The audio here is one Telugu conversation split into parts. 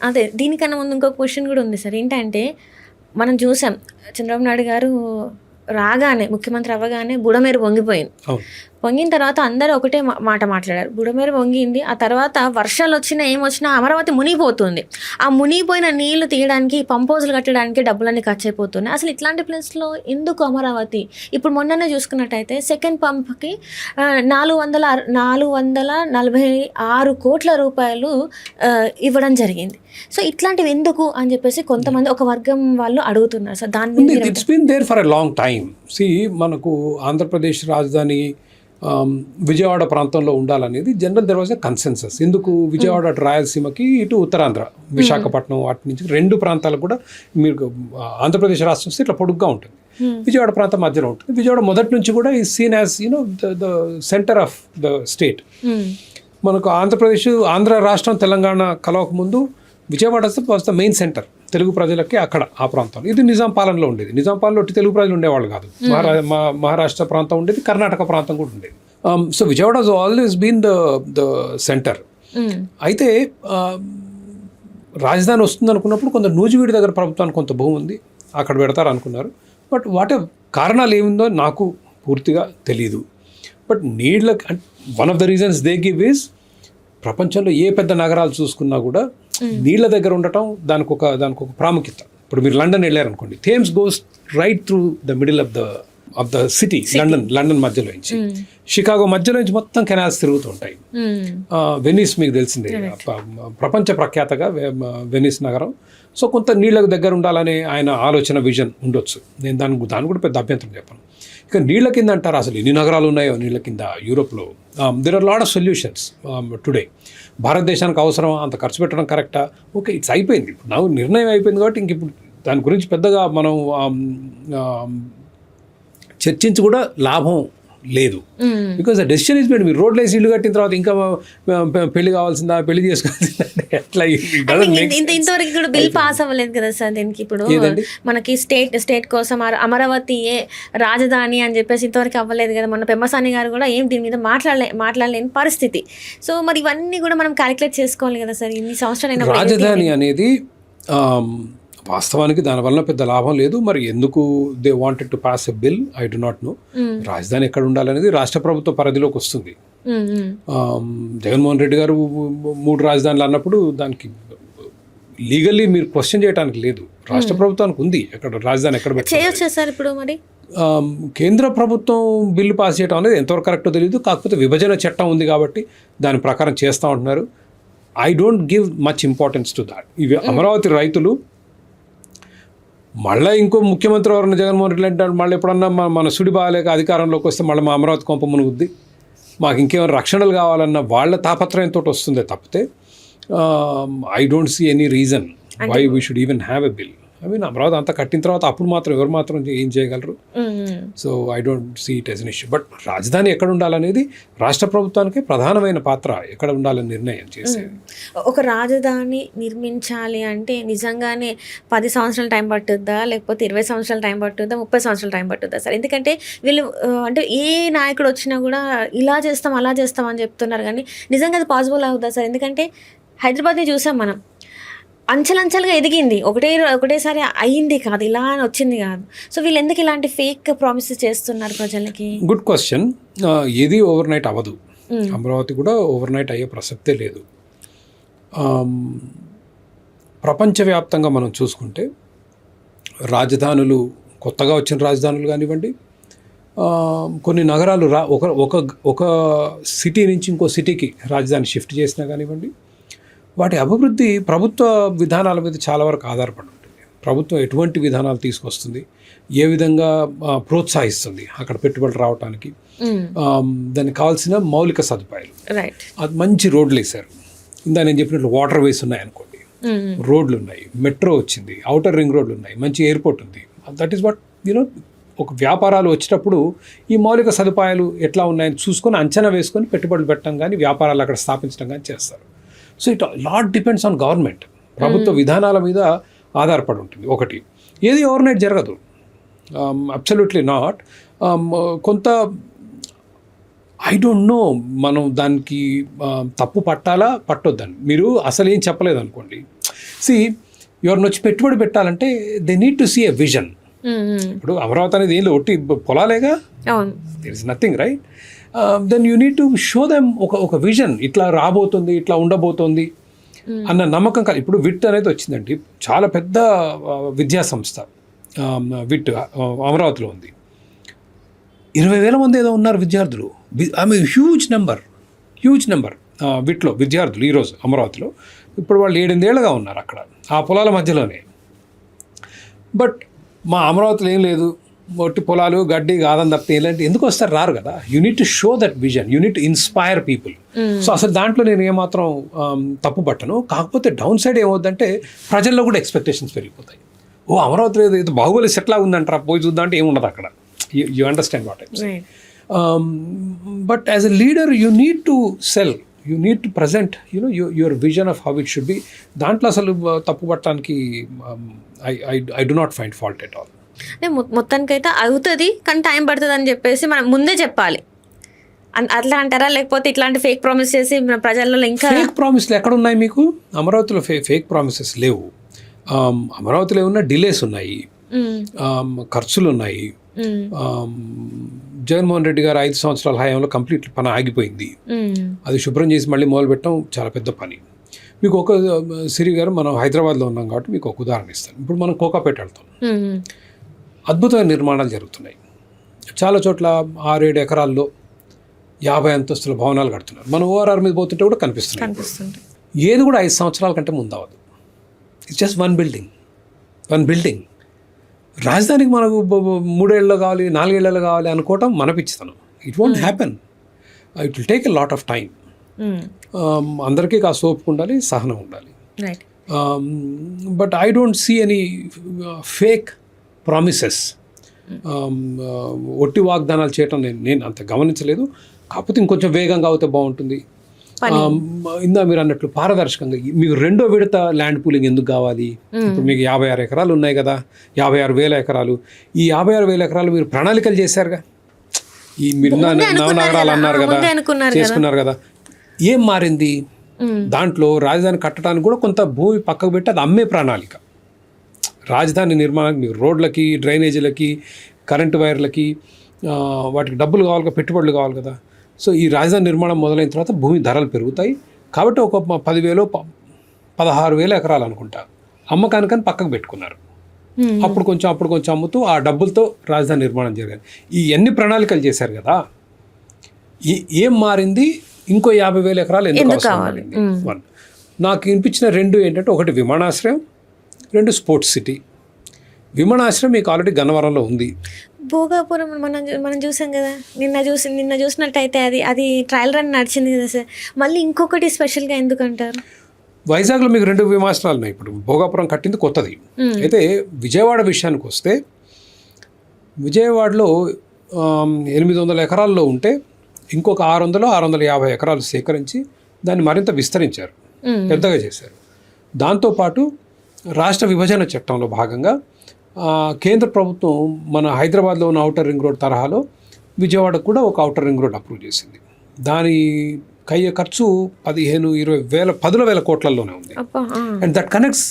అదే దీనికన్నా ముందు ఇంకో క్వశ్చన్ కూడా ఉంది సార్. ఏంటంటే మనం చూసాం చంద్రబాబు నాయుడు గారు రాగానే ముఖ్యమంత్రి అవ్వగానే బుడమేరు వంగిపోయింది వంగిన తర్వాత అందరూ ఒకటే మాట మాట్లాడారు. బుడమేరు వంగింది ఆ తర్వాత వర్షాలు వచ్చినా ఏమొచ్చినా అమరావతి మునిగిపోతుంది. ఆ మునిగిపోయిన నీళ్ళు తీయడానికి పంపోజులు కట్టడానికి డబ్బులన్నీ ఖర్చు అయిపోతున్నాయి అసలు ఇట్లాంటి ప్లేస్లో ఎందుకు అమరావతి? ఇప్పుడు మొన్ననే చూసుకున్నట్టయితే సెకండ్ పంప్కి నాలుగు వందల నాలుగు వందల నలభై ఆరు కోట్ల రూపాయలు ఇవ్వడం జరిగింది. సో ఇట్లాంటివి ఎందుకు అని చెప్పేసి కొంతమంది ఒక వర్గం వాళ్ళు అడుగుతున్నారు. సో దాని మీద it's been there for a long time C మనకు ఆంధ్రప్రదేశ్ రాజధాని విజయవాడ ప్రాంతంలో ఉండాలనేది general there was a consensus. ఎందుకు విజయవాడ అటు రాయలసీమకి ఇటు ఉత్తరాంధ్ర విశాఖపట్నం వాటి నుంచి రెండు ప్రాంతాలకు కూడా మీరు ఆంధ్రప్రదేశ్ రాష్ట్రం వస్తే ఇట్లా పొడుగ్గా ఉంటుంది. విజయవాడ ప్రాంతం మధ్యలో ఉంటుంది. విజయవాడ మొదటి నుంచి కూడా ఈ seen as you know the the centre of the state. మనకు ఆంధ్రప్రదేశ్ ఆంధ్ర రాష్ట్రం తెలంగాణ కలవక ముందు Vijayawada was the main centre Telugu ప్రజలకి అక్కడ ఆ ప్రాంతంలో. ఇది నిజాం పాలనలో ఉండేది. నిజాం పాలనలో తెలుగు ప్రజలు ఉండేవాళ్ళు కాదు. మహారా మా- మహారాష్ట్ర ప్రాంతం ఉండేది కర్ణాటక ప్రాంతం కూడా ఉండేది. So Vijayawada has always been the the centre. అయితే రాజధాని వస్తుంది అనుకున్నప్పుడు కొంత నూజివీడి దగ్గర ప్రభుత్వానికి కొంత భూమి ఉంది అక్కడ పెడతారు అనుకున్నారు. బట్ వాట్ కారణాలు ఏమిందో నాకు పూర్తిగా తెలియదు బట్ నీళ్ళ one of the reasons they give is ప్రపంచంలో ఏ పెద్ద నగరాలు చూసుకున్నా కూడా నీళ్ళ దగ్గర ఉండటం దానికి ఒక దానికి ఒక ప్రాముఖ్యత. ఇప్పుడు మీరు లండన్ వెళ్ళారనుకోండి Thames goes right through the middle of the of the city London London మధ్యలో నుంచి. షికాగో మధ్యలో నుంచి మొత్తం కెనాల్స్ తిరుగుతూ ఉంటాయి వెనిస్ మీకు తెలిసిందే. ప్రపంచ ప్రఖ్యాతగా వెనిస్ నగరం. సో కొంత నీళ్ళకు దగ్గర ఉండాలనే ఆయన ఆలోచన విజన్ ఉండొచ్చు. నేను దాని దాని కూడా పెద్ద అభ్యంతరం చెప్పను. ఇక నీళ్ళ కింద అంటారు అసలు ఎన్ని నగరాలు ఉన్నాయో నీళ్ళ కింద యూరోప్లో. There are lot of solutions today భారతదేశానికి అవసరం అంత ఖర్చు పెట్టడం కరెక్టా? ఓకే ఇట్స్ అయిపోయింది. ఇప్పుడు నాకు నిర్ణయం అయిపోయింది కాబట్టి ఇంక ఇప్పుడు దాని గురించి పెద్దగా మనం um, um, చర్చించి కూడా లాభం లేదు. Because the decision is made మీరు రోడ్లు వేసి ఇల్లు కట్టిన తర్వాత ఇంకా పెళ్ళి కావాల్సిందా పెళ్ళి చేసుకోవాల్సిందా అంటే ఎట్లా it doesn't make ఇంత- ఇంత ఇంతవరకు కూడా బిల్ పాస్ అవ్వలేదు కదా సార్ దీనికి ఇప్పుడు? మనకి స్టేట్ స్టేట్ కోసం అమరావతి ఏ రాజధాని అని చెప్పేసి ఇంతవరకు అవ్వలేదు కదా. మన పెమ్మసాని గారు కూడా ఏం దీని మీద మాట్లాడలే మాట్లాడలేని పరిస్థితి. సో మరి ఇవన్నీ కూడా మనం క్యాలిక్యులేట్ చేసుకోవాలి కదా సార్. ఇన్ని సంవత్సరాలు రాజధాని అనేది వాస్తవానికి దానివల్ల పెద్ద లాభం లేదు. మరి ఎందుకు they wanted to pass a bill I do not know. రాజధాని ఎక్కడ ఉండాలనేది రాష్ట్ర ప్రభుత్వ పరిధిలోకి వస్తుంది. జగన్మోహన్ రెడ్డి గారు మూడు రాజధానులు అన్నప్పుడు దానికి లీగల్లీ మీరు క్వశ్చన్ చేయడానికి లేదు. రాష్ట్ర ప్రభుత్వానికి ఉంది. ఎక్కడ రాజధాని ఎక్కడ సార్ ఇప్పుడు మరి? కేంద్ర ప్రభుత్వం బిల్లు పాస్ చేయడం అనేది ఎంతవరకు కరెక్టో తెలియదు కాకపోతే విభజన చట్టం ఉంది కాబట్టి దాని ప్రకారం చేస్తూ ఉంటున్నారు. I don't give much importance to that ఇవి అమరావతి రైతులు మళ్ళీ ఇంకో ముఖ్యమంత్రి ఎవరైనా జగన్మోహన్ రెడ్డి అంటాడు మళ్ళీ ఎప్పుడన్నా మన- మన సుడి బాగాలేక అధికారంలోకి వస్తే మళ్ళీ మా అమరావతి కొంప మునుగుద్ది. మాకు ఇంకేమైనా రక్షణలు కావాలన్న వాళ్ళ తాపత్రయంతో వస్తుందే తప్పితే I don't see any reason why we should even have a bill I mean Amaravati అంతా కట్టిన తర్వాత అప్పుడు మాత్రం ఎవరు మాత్రం ఏం చేయగలరు. So I don't see it as issue but రాజధాని ఎక్కడ ఉండాలనేది రాష్ట్ర ప్రభుత్వానికి ప్రధానమైన పాత్ర ఎక్కడ ఉండాలని నిర్ణయం చేసేది. ఒక రాజధాని నిర్మించాలి అంటే నిజంగానే పది సంవత్సరాల టైం పట్టుద్దా? లేకపోతే ఇరవై సంవత్సరాల టైం పట్టుద్దా? ముప్పై సంవత్సరాల టైం పట్టుద్దా సార్? ఎందుకంటే వీళ్ళు అంటే ఏ నాయకుడు వచ్చినా కూడా ఇలా చేస్తాం అలా చేస్తాం అని చెప్తున్నారు కానీ నిజంగా అది పాసిబుల్ అవుతుందా సార్? ఎందుకంటే హైదరాబాద్ని చూసాం మనం. అంచెలంచెలుగా ఎదిగింది. ఒకటే ఒకటేసారి అయ్యింది కాదు ఇలా అని వచ్చింది కాదు. సో వీళ్ళు ఎందుకు ఇలాంటి ఫేక్ ప్రామిసెస్ చేస్తున్నారు ప్రజలకి? గుడ్ క్వశ్చన్ ఏది ఓవర్ నైట్ అవ్వదు. అమరావతి కూడా ఓవర్ నైట్ అయ్యే ప్రసక్తే లేదు. ప్రపంచవ్యాప్తంగా మనం చూసుకుంటే రాజధానులు కొత్తగా వచ్చిన రాజధానులు కానివ్వండి కొన్ని నగరాలు రా ఒక ఒక సిటీ నుంచి ఇంకో సిటీకి రాజధాని షిఫ్ట్ చేసినా కానివ్వండి వాటి అభివృద్ధి ప్రభుత్వ విధానాల మీద చాలా వరకు ఆధారపడి ఉంటుంది. ప్రభుత్వం ఎటువంటి విధానాలు తీసుకొస్తుంది ఏ విధంగా ప్రోత్సహిస్తుంది అక్కడ పెట్టుబడులు రావడానికి దానికి కావాల్సిన మౌలిక సదుపాయాలు. రైట్ అది మంచి రోడ్లు వేశారు. ఇందా నేను చెప్పినట్లు వాటర్ వేస్ ఉన్నాయి అనుకోండి. రోడ్లు ఉన్నాయి మెట్రో వచ్చింది అవుటర్ రింగ్ రోడ్లు ఉన్నాయి మంచి ఎయిర్పోర్ట్ ఉంది. దట్ ఈస్ వాట్ యూనో ఒక వ్యాపారాలు వచ్చేటప్పుడు ఈ మౌలిక సదుపాయాలు ఎట్లా ఉన్నాయని చూసుకొని అంచనా వేసుకొని పెట్టుబడులు పెట్టడం కానీ వ్యాపారాలు అక్కడ స్థాపించడం కానీ చేస్తారు. So it lot depends on government ప్రభుత్వ విధానాల మీద ఆధారపడి ఉంటుంది ఒకటి ఏది ఓవర్ నైట్ జరగదు అబ్సల్యూట్లీ నాట్ కొంత ఐ డోంట్ నో మనం దానికి తప్పు పట్టాలా పట్టొద్దని మీరు అసలు ఏం చెప్పలేదు అనుకోండి సి ఎవరిని వచ్చి పెట్టుబడి పెట్టాలంటే they need to see a vision. ఇప్పుడు అమరావతి అనేది ఏం ఒట్టి పొలాలేగా is nothing right then you need to show them ఒక ఒక విజన్ ఇట్లా రాబోతుంది ఇట్లా ఉండబోతోంది అన్న నమ్మకం కాదు. ఇప్పుడు విట్ అనేది వచ్చిందండి. చాలా పెద్ద విద్యా సంస్థ ఆ, విట్ అమరావతిలో ఉంది. ఇరవై వేల మంది ఏదో ఉన్నారు విద్యార్థులు. ఆమె హ్యూజ్ నెంబర్ హ్యూజ్ నెంబర్ విట్లో విద్యార్థులు ఈరోజు అమరావతిలో. ఇప్పుడు వాళ్ళు ఏడెనిమిదేళ్ళగా ఉన్నారు అక్కడ ఆ పొలాల మధ్యలోనే. బట్ మా అమరావతిలో ఏం లేదు. ఒట్టి పొలాలు గడ్డి కాదని తప్పితే ఏంటంటే ఎందుకు వస్తారు? రారు కదా. You need to show that vision you need to inspire people so అసలు దాంట్లో నేను ఏమాత్రం తప్పు పట్టను. కాకపోతే డౌన్ సైడ్ ఏమవుద్దంటే ప్రజల్లో కూడా ఎక్స్పెక్టేషన్స్ పెరిగిపోతాయి. ఓ అమరావతి ఇది బాహుబలి సెట్లా ఉందంటారా పోయి చూద్దాం అంటే ఏముండదు అక్కడ. You understand what I'm right but as a leader you need to sell you need to present you know your vision of how it should be దాంట్లో అసలు తప్పు పట్టడానికి I I I do not find fault at all మొత్తానికైతే అవుతుంది కానీ టైం పడుతుంది అని చెప్పేసి మనం ముందే చెప్పాలి. అట్లా అంటారా? లేకపోతే ఇట్లాంటి ఫేక్ ప్రామిస్ చేసి మన ప్రజల్లో ఇంకా ఫేక్ ప్రామిస్లు ఎక్కడ ఉన్నాయి మీకు? అమరావతిలో ఫే ఫేక్ ప్రామిసెస్ లేవు. అమరావతిలో ఏమన్నా డిలేస్ ఉన్నాయి. ఖర్చులు ఉన్నాయి జగన్మోహన్ రెడ్డి గారు ఐదు సంవత్సరాల హయాంలో కంప్లీట్ పని ఆగిపోయింది. అది శుభ్రం చేసి మళ్ళీ మొదలు పెట్టడం చాలా పెద్ద పని. మీకు ఒక సిరి గారు మనం హైదరాబాద్లో ఉన్నాం కాబట్టి మీకు ఒక ఉదాహరణ ఇస్తాను. ఇప్పుడు మనం కోకాపేట వెళ్తాం. అద్భుతమైన నిర్మాణాలు జరుగుతున్నాయి. చాలా చోట్ల ఆరేడు ఎకరాల్లో యాభై అంతస్తుల భవనాలు కడుతున్నారు. మనం ఓఆర్ఆర్ మీద పోతుంటే కూడా కనిపిస్తున్నాయి. కనిపిస్తుంది ఏది కూడా ఐదు సంవత్సరాల కంటే ముందు అవ్వదు. It's just one building one building రాజధానికి మనకు మూడేళ్ళలో కావాలి నాలుగేళ్ళలో కావాలి అనుకోవటం మన పిచ్చితనం it won't happen it will take a lot of time అందరికీ కాస్త ఓపిక ఉండాలి సహనం ఉండాలి. But I don't see any fake promises Um, ఒట్టి వాగ్దానాలు చేయటం నేను నేను అంత గమనించలేదు. కాకపోతే ఇంకొంచెం వేగంగా అవుతే బాగుంటుంది. Um, ఇందా మీరు అన్నట్లు పారదర్శకంగా మీకు రెండో విడత ల్యాండ్ పూలింగ్ ఎందుకు కావాలి? ఇప్పుడు మీకు యాభై ఆరు ఎకరాలు ఉన్నాయి కదా యాభై ఆరు వేల ఎకరాలు. ఈ యాభై ఆరు వేల ఎకరాలు మీరు ప్రణాళికలు చేశారుగా? ఈ మీరు నవనగరాలు అన్నారు కదా. చేసుకున్నారు కదా. ఏం మారింది? దాంట్లో రాజధాని కట్టడానికి కూడా కొంత భూమి పక్కకు పెట్టి అది అమ్మే ప్రణాళిక. రాజధాని నిర్మాణానికి మీకు రోడ్లకి డ్రైనేజీలకి కరెంటు వైర్లకి వాటికి డబ్బులు కావాలి కదా పెట్టుబడులు కావాలి కదా. సో ఈ రాజధాని నిర్మాణం మొదలైన తర్వాత భూమి ధరలు పెరుగుతాయి. కాబట్టి ఒక పదివేలు పదహారు వేల ఎకరాలు అనుకుంటా. అమ్మకానికని పక్కకు పెట్టుకున్నారు. అప్పుడు కొంచెం అప్పుడు కొంచెం అమ్ముతూ ఆ డబ్బులతో రాజధాని నిర్మాణం జరిగింది. ఈ ఎన్ని ప్రణాళికలు చేశారు కదా ఏం మారింది? ఇంకో యాభై వేల ఎకరాలు ఎందుకు కావాలి? నాకు వినిపించిన రెండు ఏంటంటే ఒకటి విమానాశ్రయం రెండు స్పోర్ట్స్ సిటీ. విమానాశ్రయం మీకు ఆల్రెడీ గన్నవరంలో ఉంది. భోగాపురం మనం మనం చూసాం కదా. నిన్న చూసి నిన్న చూసినట్టయితే అది అది ట్రయల్ రన్ నడిచింది కదా సార్. మళ్ళీ ఇంకొకటి స్పెషల్గా ఎందుకు అంటారు? వైజాగ్లో మీకు రెండు విమానాశ్రయాలు ఉన్నాయి. ఇప్పుడు భోగాపురం కట్టింది కొత్తది. అయితే విజయవాడ విషయానికి వస్తే విజయవాడలో ఎనిమిది వందల ఎకరాల్లో ఉంటే ఇంకొక ఆరు వందలు ఆరు వందల యాభై ఎకరాలు సేకరించి దాన్ని మరింత విస్తరించారు. పెద్దగా చేశారు. దాంతోపాటు రాష్ట్ర విభజన చట్టంలో భాగంగా కేంద్ర ప్రభుత్వం మన హైదరాబాద్లో ఉన్న అవుటర్ రింగ్ రోడ్ తరహాలో విజయవాడకు కూడా ఒక అవుటర్ రింగ్ రోడ్ అప్రూవ్ చేసింది. దాని కయ్యే ఖర్చు పదిహేను ఇరవై వేల పదుల వేల కోట్లలోనే ఉంది. And that connects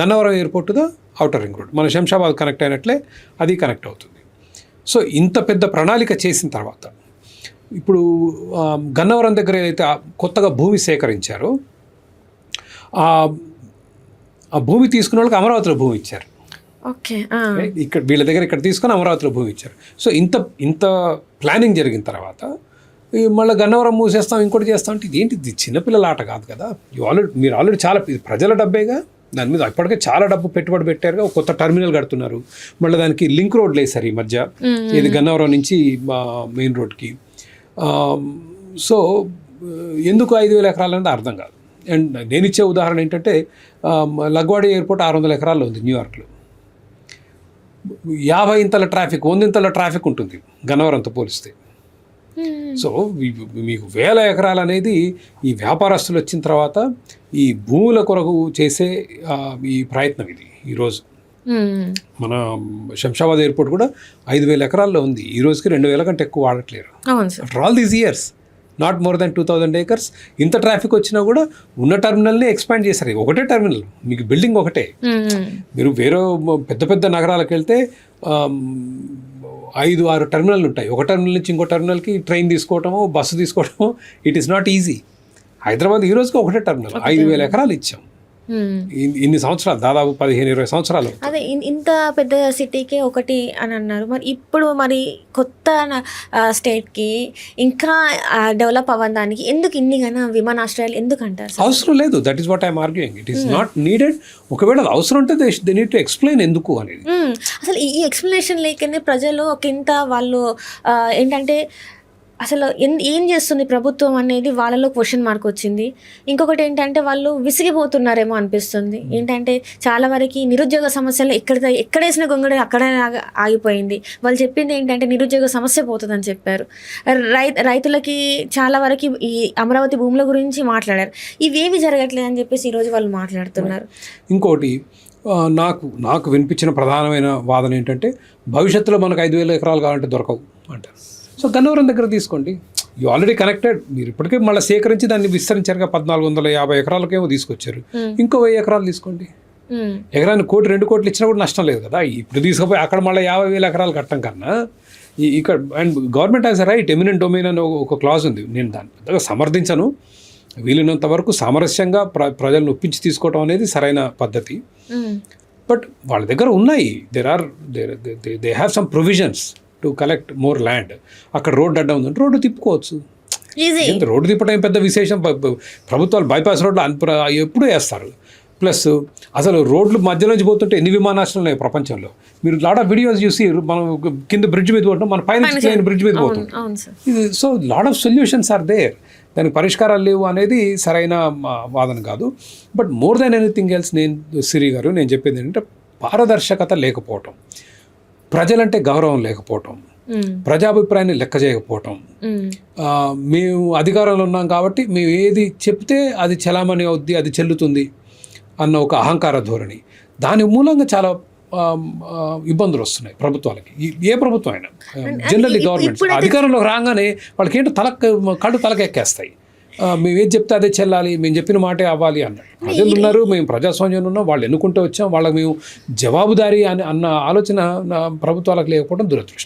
Gannavaram airport the outer ring road. మన శంషాబాద్ కనెక్ట్ అయినట్లే అది కనెక్ట్ అవుతుంది. సో ఇంత పెద్ద ప్రణాళిక చేసిన తర్వాత ఇప్పుడు గన్నవరం దగ్గర ఏదైతే కొత్తగా భూమి సేకరించారో ఆ భూమి తీసుకున్న వాళ్ళకి అమరావతిలో భూమి ఇచ్చారు. ఓకే. ఇక్కడ వీళ్ళ దగ్గర ఇక్కడ తీసుకొని అమరావతిలో భూమి ఇచ్చారు. సో ఇంత ఇంత ప్లానింగ్ జరిగిన తర్వాత ఈ మళ్ళీ గన్నవరం మూసేస్తాం ఇంకోటి చేస్తాం అంటే ఇదేంటి ఇది చిన్నపిల్లల ఆట కాదు కదా? యూ ఆల్రెడీ మీరు ఆల్రెడీ చాలా ప్రజల డబ్బేగా? దాని మీద ఇప్పటికే చాలా డబ్బు పెట్టుబడి పెట్టారుగా కొత్త టర్మినల్ కడుతున్నారు. మళ్ళీ దానికి లింక్ రోడ్లు వేశారు ఈ మధ్య. ఇది గన్నవరం నుంచి మెయిన్ రోడ్కి. సో ఎందుకు ఐదు వేల ఎకరాలు అనేది అర్థం కాదు. అండ్ నేను ఇచ్చే ఉదాహరణ ఏంటంటే లగ్వాడి ఎయిర్పోర్ట్ ఆరు వందల ఎకరాల్లో ఉంది న్యూయార్క్లో యాభై ఇంతల ట్రాఫిక్ వందింతల ట్రాఫిక్ ఉంటుంది గన్నవరంతో పోలిస్తే. సో మీకు వేల ఎకరాలు అనేది ఈ వ్యాపారస్తులు వచ్చిన తర్వాత ఈ భూముల కొరకు చేసే ఈ ప్రయత్నం ఇది ఈరోజు. మన శంషాబాద్ ఎయిర్పోర్ట్ కూడా ఐదు వేల ఎకరాల్లో ఉంది. ఈ రోజుకి రెండు వేల కంటే ఎక్కువ వాడట్లేరు. All these years not more than two thousand acres ఇంత ట్రాఫిక్ వచ్చినా కూడా ఉన్న టర్మినల్ని ఎక్స్పాండ్ చేశారు. ఒకటే టర్మినల్ మీకు బిల్డింగ్ ఒకటే. మీరు వేరే పెద్ద పెద్ద నగరాలకు వెళ్తే ఐదు ఆరు టెర్మినల్ ఉంటాయి. ఒక టెర్మినల్ నుంచి ఇంకో టెర్మినల్కి ట్రైన్ తీసుకోవటము bus తీసుకోవటము it is not easy Hyderabad ఈ రోజుకి ఒకటే టెర్మినల్ ఐదు వేల ఎకరాలు ఇచ్చాం. ఇన్ని సంవత్సరాలు దాదాపు పదిహేను ఇరవై సంవత్సరాలు. అదే ఇంత పెద్ద సిటీకే ఒకటి అని అన్నారు. మరి ఇప్పుడు మరి కొత్త స్టేట్కి ఇంకా డెవలప్ అవ్వడానికి ఎందుకు ఇన్ని గన విమానాశ్రయాలు ఎందుకు అంటారు సార్? అవసరం లేదు. That is what I'm arguing it is not needed ఒకవేళ అవసరం ఉంటే దే నీడ్ టు ఎక్స్ప్లెయిన్ ఎందుకు అనేది. అసలు ఈ ఎక్స్ప్లెనేషన్ లేకనే ప్రజలు ఒక ఇంత వాళ్ళు ఏంటంటే అసలు ఎన్- ఏం చేస్తుంది ప్రభుత్వం అనేది వాళ్ళలో క్వశ్చన్ మార్క్ వచ్చింది. ఇంకొకటి ఏంటంటే వాళ్ళు విసిగిపోతున్నారేమో అనిపిస్తుంది. ఏంటంటే చాలా వరకు నిరుద్యోగ సమస్యలు ఎక్కడ ఎక్కడేసిన గొంగడి అక్కడే ఆగ- ఆగిపోయింది. వాళ్ళు చెప్పింది ఏంటంటే నిరుద్యోగ సమస్య పోతుందని చెప్పారు. రై రైతులకి చాలా వరకు ఈ అమరావతి భూముల గురించి మాట్లాడారు. ఇవేవి జరగట్లేదు అని చెప్పేసి ఈరోజు వాళ్ళు మాట్లాడుతున్నారు. ఇంకోటి నాకు నాకు వినిపించిన ప్రధానమైన వాదన ఏంటంటే భవిష్యత్తులో మనకు ఐదు వేల ఎకరాలు కావాలంటే దొరకవు అంటారు. సో గన్నవరం దగ్గర తీసుకోండి. యూ ఆల్రెడీ కనెక్టెడ్ మీరు ఇప్పటికే మళ్ళీ సేకరించి దాన్ని విస్తరించారుగా పద్నాలుగు వందల యాభై ఎకరాలకేమో తీసుకొచ్చారు. ఇంకో వెయ్యి ఎకరాలు తీసుకోండి. మ్మ్. ఎకరానికి కోటి రెండు కోట్లు ఇచ్చినా కూడా నష్టం లేదు కదా. ఇప్పుడు తీసుకుపోయి అక్కడ మళ్ళీ యాభై వేల ఎకరాలు కట్టడం కన్నా ఇక్కడ and government has right eminent domain అని ఒక- క్లాజ్ ఉంది. నేను దాన్ని పెద్దగా సమర్థించను. వీలైనంత వరకు సామరస్యంగా ప్ర ప్రజలను ఒప్పించి తీసుకోవడం అనేది సరైన పద్ధతి. బట్ వాళ్ళ దగ్గర ఉన్నాయి. There are they have some provisions to collect more land అక్కడ రోడ్డు అడ్డం ఉందంటే రోడ్డు తిప్పుకోవచ్చు. రోడ్డు తిప్పడం పెద్ద విశేషం? ప్రభుత్వాలు బైపాస్ రోడ్లు అన్- ఎప్పుడూ వేస్తారు. ప్లస్ అసలు రోడ్లు మధ్య నుంచి పోతుంటే ఎన్ని విమానాశ్రయాలు ఉన్నాయి ప్రపంచంలో? మీరు లాట్ ఆఫ్ వీడియోస్ చూసి మనం కింద బ్రిడ్జ్ మీద పోతాం మన పైన బ్రిడ్జ్ మీద పోతాం అవును అవును సార్. ఇది so lot of solutions are there. దానికి పరిష్కారాలు లేవు అనేది సరైన వాదన కాదు. But more than anything else నేను సిరి గారు నేను చెప్పేది ఏంటంటే పారదర్శకత లేకపోవటం. ప్రజలంటే గౌరవం లేకపోవటం. ప్రజాభిప్రాయాన్ని లెక్క చేయకపోవటం. మ్మ్. అధికారంలో ఉన్నాం కాబట్టి మేము ఏది చెప్తే అది చలామణి అవుద్ది అది చెల్లుతుంది అన్న ఒక అహంకార ధోరణి. దాని మూలంగా చాలా ఇబ్బందులు వస్తున్నాయి ప్రభుత్వాలకి. ఏ ప్రభుత్వం అయినా? Generally governments. అధికారంలోకి రాగానే వాళ్ళకి ఏంటో తల కళ్ళు తలకెక్కేస్తాయి. మేము ఏది చెప్తే అదే చెల్లాలి మేము చెప్పిన మాటే అవ్వాలి అన్నారు ప్రజలు ఉన్నారు మేము ప్రజాస్వామ్యం ఉన్నాం వాళ్ళు ఎన్నుకుంటూ వచ్చాం వాళ్ళకి మేము జవాబుదారీ అని అన్న ఆలోచన ప్రభుత్వాలకు లేకపోవడం దురదృష్టం.